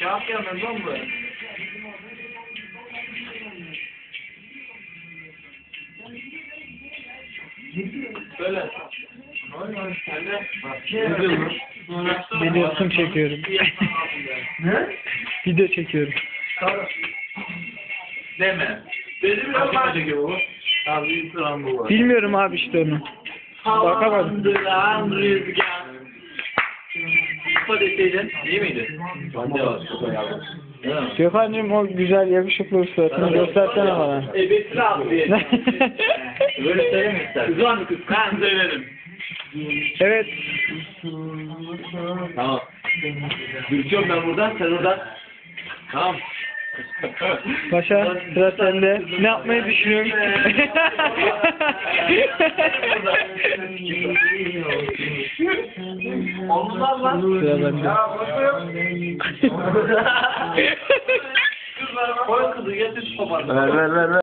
Kağıt yanında mı? Böyle. Ne? Videosunu çekiyorum. Ne? Video çekiyorum. Deme. Dedim ya bak. Abi yıkılan bu var. Bilmiyorum abi işte onu. Bakamadım. Rüzgar. İfade etseydin iyi miydi? Bence var. Değil mi? Gökhan'cığım o güzel yakışıklı suratını göstersene bana. Ebesini al diye. Böyle söyleme istersen. Kız var mı kız? Ben söylerim. evet. Tamam. Gülçiyorum ben buradan, sen oradan. Tamam. Paşa sıra sende. Ne yapmayı düşünüyorsun? Olmaz lan. Sıra bende. Koy kızı getir papazı. Ver ver ver ver.